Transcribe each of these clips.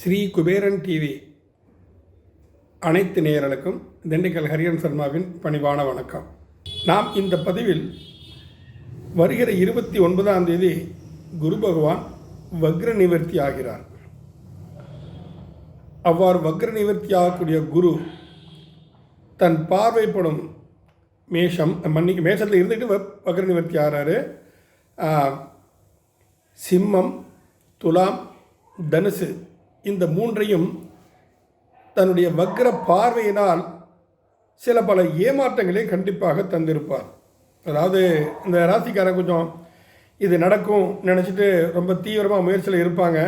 Sri Kuberan TV அனைத்து நேயர்களுக்கும் திண்டுக்கல் ஹரியன் சர்மாவின் பணிவான வணக்கம். நாம் இந்த பதிவில் வருகிற இருபத்தி ஒன்பதாம் தேதி குரு பகவான் வக்ர நிவர்த்தி ஆகிறார். அவ்வாறு வக்ர நிவர்த்தி ஆகக்கூடிய குரு தன் பார்வைப்படும் மேஷம் மன்னிக்கு மேஷத்தில் இருந்துக்கிட்டு வ- வக்ர நிவர்த்தி ஆகிறாரு சிம்மம் துலாம் தனுசு இந்த மூன்றையும் தன்னுடைய வக்ர பார்வையினால் சில பல ஏமாற்றங்களை கண்டிப்பாக தந்திருப்பார். அதாவது இந்த ராசிக்காரன் கொஞ்சம் இது நடக்கும் நினச்சிட்டு ரொம்ப தீவிரமாக முயற்சியில் இருப்பாங்க.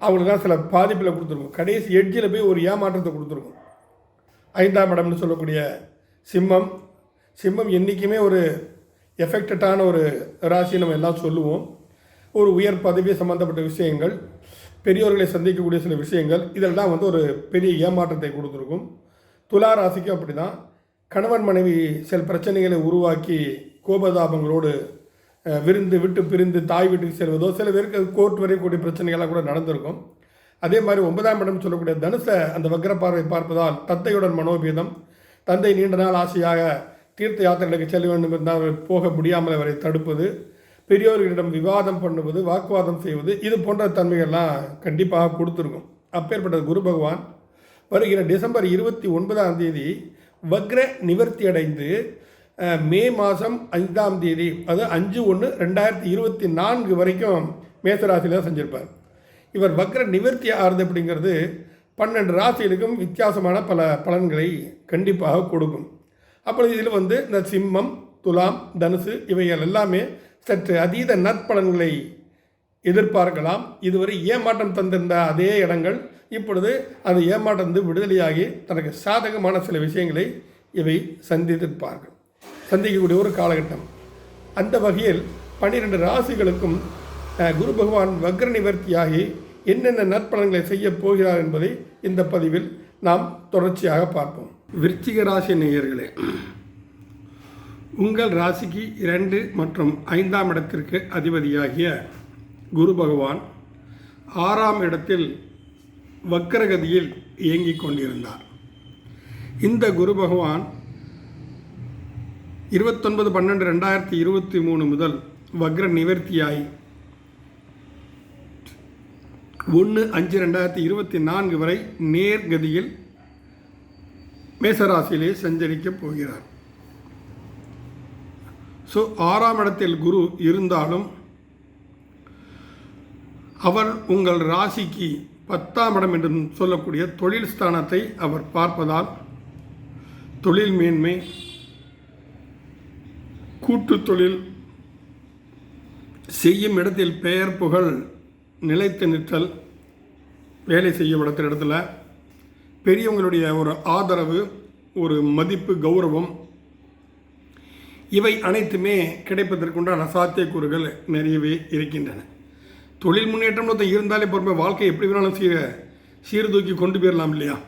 அவங்களுக்குலாம் சில பாதிப்பில் கொடுத்துருக்கும். கடைசி எட்ஜில் போய் ஒரு ஏமாற்றத்தை கொடுத்துருக்கும். ஐந்தாம் இடம்னு சொல்லக்கூடிய சிம்மம் சிம்மம் என்றைக்குமே ஒரு எஃபெக்டடான ஒரு ராசி நம்ம எல்லாம் சொல்லுவோம். ஒரு உயர் பதவி சம்மந்தப்பட்ட விஷயங்கள் பெரியோர்களை சந்திக்கக்கூடிய சில விஷயங்கள் இதெல்லாம் வந்து ஒரு பெரிய ஏமாற்றத்தை கொடுத்துருக்கும். துலா ராசிக்கும் அப்படி தான் கணவன் மனைவி சில பிரச்சனைகளை உருவாக்கி கோபதாபங்களோடு விருந்து விட்டு பிரிந்து தாய் வீட்டுக்கு செல்வதோ சில பேருக்கு கோர்ட் வரைக்கூடிய பிரச்சனைகள்லாம் கூட நடந்திருக்கும். அதே மாதிரி ஒன்பதாம் இடம் சொல்லக்கூடிய தனுசை அந்த வக்ர பார்வை பார்ப்பதால் தந்தையுடன் மனோபீதம் தந்தை நீண்ட நாள் ஆசையாக தீர்த்த யாத்திரைகளுக்கு செல்ல வேண்டும் என்றால் போக முடியாமல் அவரை தடுப்பது பெரியோர்களிடம் விவாதம் பண்ணுவது வாக்குவாதம் செய்வது இது போன்ற தன்மைகள்லாம் கண்டிப்பாக கொடுத்துருக்கும். அப்பேற்பட்ட குரு பகவான் வருகிற டிசம்பர் இருபத்தி ஒன்பதாம் தேதி வக்ர நிவர்த்தி அடைந்து மே மாதம் ஐந்தாம் தேதி அது அஞ்சு ஒன்று ரெண்டாயிரத்தி இருபத்தி நான்கு வரைக்கும் மேசராசியில் தான் செஞ்சிருப்பார். இவர் வக்ர நிவர்த்தி ஆறுது அப்படிங்கிறது பன்னெண்டு ராசிகளுக்கும் வித்தியாசமான பல பலன்களை கண்டிப்பாக கொடுக்கும். அப்பொழுது இதில் வந்து இந்த சிம்மம் துலாம் தனுசு இவைகள் எல்லாமே சற்று அதீத நற்பலன்களை எதிர்பார்க்கலாம். இதுவரை ஏமாற்றம் தந்திருந்த அதே இடங்கள் இப்பொழுது அந்த ஏமாற்றம் விடுதலையாகி தனக்கு சாதகமான சில விஷயங்களை இவை சந்தித்திருப்பார்கள். சந்திக்கக்கூடிய ஒரு காலகட்டம். அந்த வகையில் பன்னிரெண்டு ராசிகளுக்கும் குரு பகவான் வக்ர நிவர்த்தியாகி என்னென்ன நற்பலன்களை செய்யப் போகிறார் என்பதை இந்த பதிவில் நாம் தொடர்ச்சியாக பார்ப்போம். விருச்சிக ராசி நேயர்களே உங்கள் ராசிக்கு இரண்டு மற்றும் ஐந்தாம் இடத்திற்கு அதிபதியாகிய குரு பகவான் ஆறாம் இடத்தில் வக்கரகதியில் இயங்கிக் கொண்டிருந்தார். இந்த குரு பகவான் இருபத்தொன்பது பன்னெண்டு ரெண்டாயிரத்தி இருபத்தி மூணு முதல் வக்ர நிவர்த்தியாய் ஒன்று அஞ்சு ரெண்டாயிரத்தி இருபத்தி நான்கு வரை நேர்கதியில் மேசராசியிலே சஞ்சரிக்கப் போகிறார். ஸோ ஆறாம் இடத்தில் குரு இருந்தாலும் அவர் உங்கள் ராசிக்கு பத்தாம் இடம் என்று சொல்லக்கூடிய தொழில் ஸ்தானத்தை அவர் பார்ப்பதால் தொழில் மேன்மை கூட்டு தொழில் செய்யும் இடத்தில் பெயர் புகழ் நிலைத்து நிற்றல் வேலை செய்யும் இடத்துல இடத்துல பெரியவங்களுடைய ஒரு ஆதரவு ஒரு மதிப்பு கௌரவம் இவை அனைத்துமே கிடைப்பதற்குண்டான சாத்தியக்கூறுகள் நிறையவே இருக்கின்றன. தொழில் முன்னேற்றம் இருந்தாலே பொறுமை வாழ்க்கை எப்படி வேணாலும் சீர சீர்தூக்கி கொண்டு போயிடலாம் இல்லையா?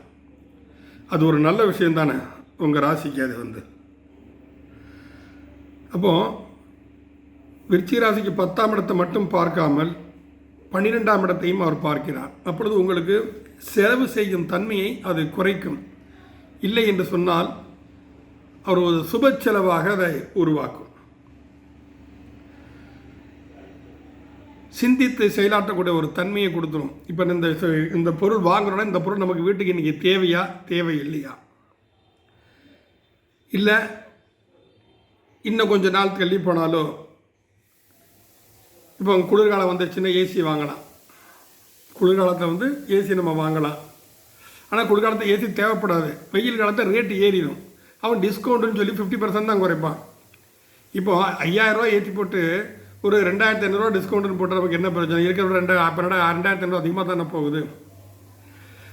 அது ஒரு நல்ல விஷயம் தானே உங்கள் ராசிக்கு அது வந்து. அப்போது விருச்சிக ராசிக்கு பத்தாம் இடத்தை மட்டும் பார்க்காமல் பன்னிரெண்டாம் இடத்தையும் அவர் பார்க்கிறார். அப்பொழுது உங்களுக்கு செலவு செய்யும் தன்மையை அது குறைக்கும். இல்லை என்று சொன்னால் அவர் ஒரு சுப செலவாக அதை உருவாக்கும். சிந்தித்து செயலாற்றக்கூடிய ஒரு தன்மையை கொடுத்துரும். இப்போ இந்த இந்த பொருள் வாங்குறோன்னா இந்த பொருள் நமக்கு வீட்டுக்கு இன்றைக்கி தேவையா தேவை இல்லையா இல்லை இன்னும் கொஞ்சம் நாள் தள்ளி போனாலோ இப்போ குளிர்காலம் வந்துருச்சுன்னா ஏசி வாங்கலாம். குளிர்காலத்தில் வந்து ஏசி நம்ம வாங்கலாம். ஆனால் குளிர்காலத்தில் ஏசி தேவைப்படாது. வெயில் காலத்தில் ரேட்டு ஏறிடும். அவன் டிஸ்கவுண்ட்டுன்னு சொல்லி ஃபிஃப்டி பர்சன்ட் தான் குறைப்பான். இப்போ ஐயாயிரரூவா ஏற்றி போட்டு ஒரு ரெண்டாயிரத்தி ஐநூறுரூவா டிஸ்கவுண்ட்னு போட்டு நமக்கு என்ன பிரச்சனை? இருக்கிற ரெண்டு அப்போ ரெண்டாயிரத்தி ஐநூறு அதிகமாக தானே போகுது?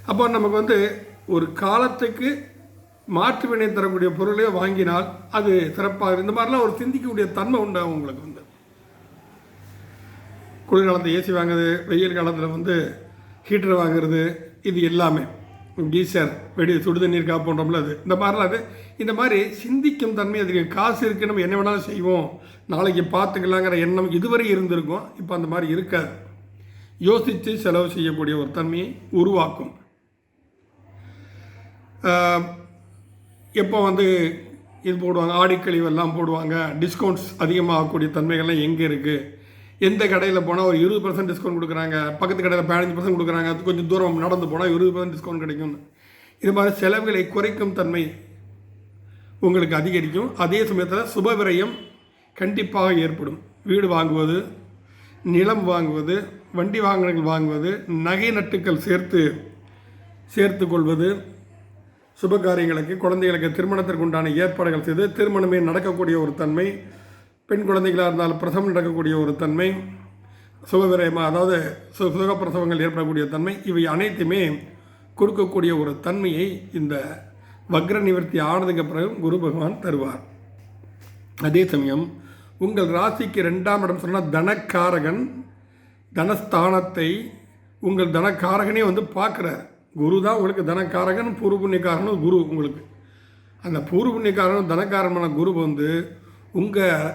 அப்போ நமக்கு வந்து ஒரு காலத்துக்கு மாற்று வினை தரக்கூடிய பொருளே வாங்கினால் அது சிறப்பாக இந்த மாதிரிலாம் ஒரு சிந்திக்கக்கூடிய தன்மை உண்டாகும் உங்களுக்கு வந்து. குளிர்காலத்தில் ஏசி வாங்குறது வெயில் காலத்தில் வந்து ஹீட்டர் வாங்குறது இது எல்லாமே. கீசர் வெடி சுடுதண்ணீர் காப்போன்றோம்ல அது. இந்த மாதிரிலாம் அது. இந்த மாதிரி சிந்திக்கும் தன்மை அதுக்கு காசு இருக்கு நம்ம என்ன வேணாலும் செய்வோம். நாளைக்கு பார்த்துக்கலாங்கிற எண்ணம் இதுவரை இருந்திருக்கும். இப்போ அந்த மாதிரி இருக்காது. யோசித்து செலவு செய்யக்கூடிய ஒரு தன்மையை உருவாக்கும். எப்போ வந்து இது போடுவாங்க? ஆடிக்கழிவெல்லாம் போடுவாங்க. டிஸ்கவுண்ட்ஸ் அதிகமாகக்கூடிய தன்மைகள்லாம் எங்கே இருக்குது எந்த கடையில் போனால் ஒரு இருபது பர்சன்ட் டிஸ்கவுண்ட் கொடுக்குறாங்க பக்கத்து கடையில் பதினஞ்சு பர்சன்ட் கொடுக்குறாங்க கொஞ்சம் தூரம் நடந்து போனால் இருபது பர்சன்ட் டிஸ்கவுண்ட் கிடைக்கும் இது மாதிரி செலவுகளை குறைக்கும் தன்மை உங்களுக்கு அதிகரிக்கும். அதே சமயத்தில் சுபவிரயம் கண்டிப்பாக ஏற்படும். வீடு வாங்குவது நிலம் வாங்குவது வண்டி வாகனங்கள் வாங்குவது நகை நட்டுக்கள் சேர்த்து சேர்த்து கொள்வது சுப காரியங்களுக்கு குழந்தைகளுக்கு திருமணத்திற்கு உண்டான ஏற்பாடுகள் செய்து திருமணமே நடக்கக்கூடிய ஒரு தன்மை பெண் குழந்தைகளாக இருந்தால் பிரசவம் நடக்கக்கூடிய ஒரு தன்மை சுகவிரயமாக அதாவது சு சுகப்பிரசவங்கள் ஏற்படக்கூடிய தன்மை இவை அனைத்துமே கொடுக்கக்கூடிய ஒரு தன்மையை இந்த வக்ர நிவர்த்தி ஆனதுக்கு பிறகு குரு பகவான் தருவார். அதே சமயம் உங்கள் ராசிக்கு ரெண்டாம் இடம் சொன்னால் தனக்காரகன் தனஸ்தானத்தை உங்கள் தனக்காரகனே வந்து பார்க்குறார். குரு தான் உங்களுக்கு தனக்காரகன் பூர்வ புண்ணியக்காரனும் குரு உங்களுக்கு. அந்த பூர்வ புண்ணியக்காரனும் தனக்காரமான குரு வந்து உங்கள்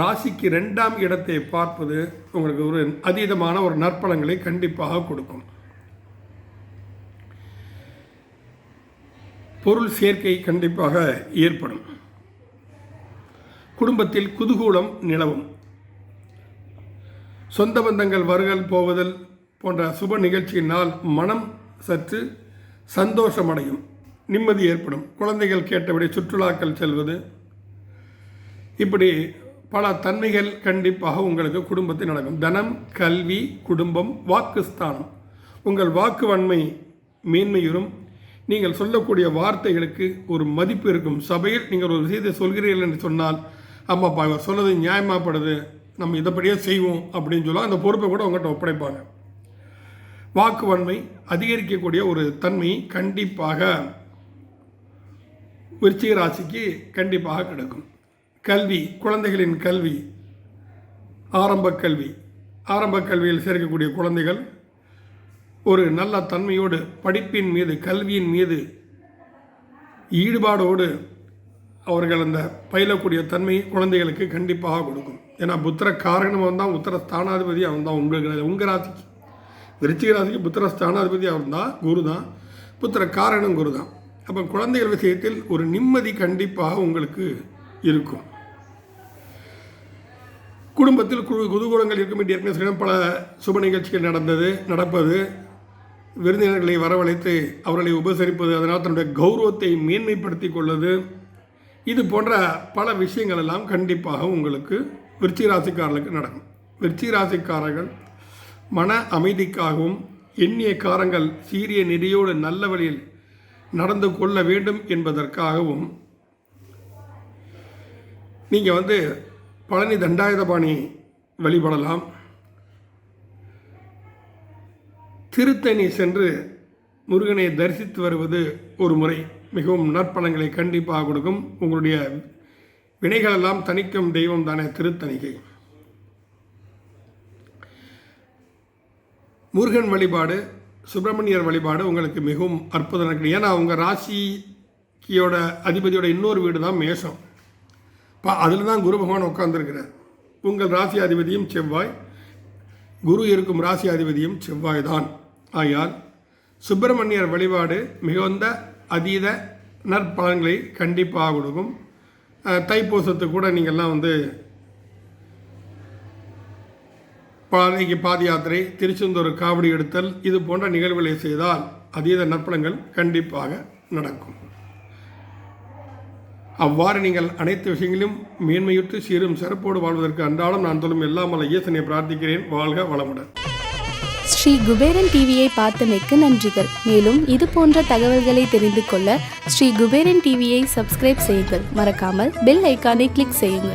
ராசிக்கு ரெண்டாம் இடத்தை பார்ப்பது உங்களுக்கு ஒரு அதீதமான ஒரு நற்பலங்களை கண்டிப்பாக கொடுக்கும். பொருள் சேர்க்கை கண்டிப்பாக ஏற்படும். குடும்பத்தில் குதூகூலம் நிலவும். சொந்த பந்தங்கள் வருதல் போவதல் போன்ற சுப நிகழ்ச்சியினால் மனம் சற்று சந்தோஷமடையும். நிம்மதி ஏற்படும். குழந்தைகள் கேட்டபடி சுற்றுலாக்கள் செல்வது. இப்படி பல தன்மைகள் கண்டிப்பாக உங்களுக்கு குடும்பத்தில் நடக்கும். தனம் கல்வி குடும்பம் வாக்குஸ்தானம். உங்கள் வாக்கு வன்மை மேன்மையுறும். நீங்கள் சொல்லக்கூடிய வார்த்தைகளுக்கு ஒரு மதிப்பு இருக்கும். சபையில் நீங்கள் ஒரு விஷயத்தை சொல்கிறீர்கள் என்று சொன்னால் அம்மாப்பா இவர் சொன்னது நியாயமாகப்படுது. நம்ம இதைப்படியே செய்வோம் அப்படின்னு சொல்ல அந்த பொறுப்பை கூட உங்கள்கிட்ட ஒப்படைப்பாங்க. வாக்கு வன்மை அதிகரிக்கக்கூடிய ஒரு தன்மை கண்டிப்பாக விருச்சிக ராசிக்கு கண்டிப்பாக கிடைக்கும். கல்வி குழந்தைகளின் கல்வி ஆரம்ப கல்வி. ஆரம்ப கல்வியில் சேர்க்கக்கூடிய குழந்தைகள் ஒரு நல்ல தன்மையோடு படிப்பின் மீது கல்வியின் மீது ஈடுபாடோடு அவர்கள் அந்த பயிலக்கூடிய தன்மை குழந்தைகளுக்கு கண்டிப்பாக கொடுக்கும். ஏன்னா புத்திர காரணம் அவன் தான் உத்தர ஸ்தானாதிபதி அவன் தான் உங்களுக்கு உங்கள் ராசிக்கு. விருச்சிக ராசிக்கு புத்திர ஸ்தானாதிபதி அவன் தான் குரு தான் புத்திர காரணம் குரு தான் அப்போ குழந்தைகள் விஷயத்தில் ஒரு நிம்மதி கண்டிப்பாக உங்களுக்கு இருக்கும். குடும்பத்தில் குழு குதூகூலங்கள் இருக்கும் என்று ஏற்கனவே பல சுப நிகழ்ச்சிகள் நடந்தது நடப்பது. விருந்தினர்களை வரவழைத்து அவர்களை உபசரிப்பது அதனால் தன்னுடைய கௌரவத்தை மேன்மைப்படுத்தி கொள்வது. இது போன்ற பல விஷயங்கள் எல்லாம் கண்டிப்பாக உங்களுக்கு விருச்சி ராசிக்காரர்களுக்கு நடக்கும். விருச்சி ராசிக்காரர்கள் மன அமைதிக்காகவும் எண்ணிய காரங்கள் சீரிய நெறியோடு நல்ல வழியில் நடந்து கொள்ள வேண்டும் என்பதற்காகவும் நீங்கள் வந்து பழனி தண்டாயுதபாணி வழிபடலாம். திருத்தணி சென்று முருகனை தரிசித்து வருவது ஒரு முறை. மிகவும் நற்பலன்களை கண்டிப்பாக கொடுக்கும். உங்களுடைய வினைகளெல்லாம் தணிக்கும் தெய்வம் தானே திருத்தணிகை. முருகன் வழிபாடு சுப்பிரமணியர் வழிபாடு உங்களுக்கு மிகவும் அற்புதம். இருக்குது ஏன்னா உங்கள் ராசிக்கியோட அதிபதியோட இன்னொரு வீடு தான் மேஷம். இப்போ அதில் தான் குரு பகவான் உட்காந்துருக்கிறார் உங்கள் ராசி அதிபதியும் செவ்வாய். குரு இருக்கும் ராசி அதிபதியும் செவ்வாய் தான் ஆயால் சுப்பிரமணியர் வழிபாடு மிகுந்த அதீத நற்பலன்களை கண்டிப்பாக கொடுக்கும். தைப்பூசத்து தைப்பூசத்துக்கு கூட நீங்கள்லாம் வந்து பாதைக்கு பாத யாத்திரை திருச்செந்தூர் காவடி எடுத்தல் இது போன்ற நிகழ்வுகளை செய்தால் அதீத நற்பலங்கள் கண்டிப்பாக நடக்கும். அவ்வாறு நீங்கள் அனைத்து விஷயங்களிலும் மேன்மையுற்று சீரும் சிறப்போடு வாழ்வதற்கு அன்றாடம் நான் சொல்லும் எல்லாம் வல்ல இயேசனை பிரார்த்திக்கிறேன். வாழ்க வளமுடன். ஸ்ரீ குபேரன் டிவியை பார்த்தமைக்கு நன்றிகள். மேலும் இது போன்ற தகவல்களை தெரிந்து கொள்ள ஸ்ரீ குபேரன் டிவியை சப்ஸ்கிரைப் செய்யுங்கள். மறக்காமல் பெல் ஐக்கானை கிளிக் செய்யுங்கள்.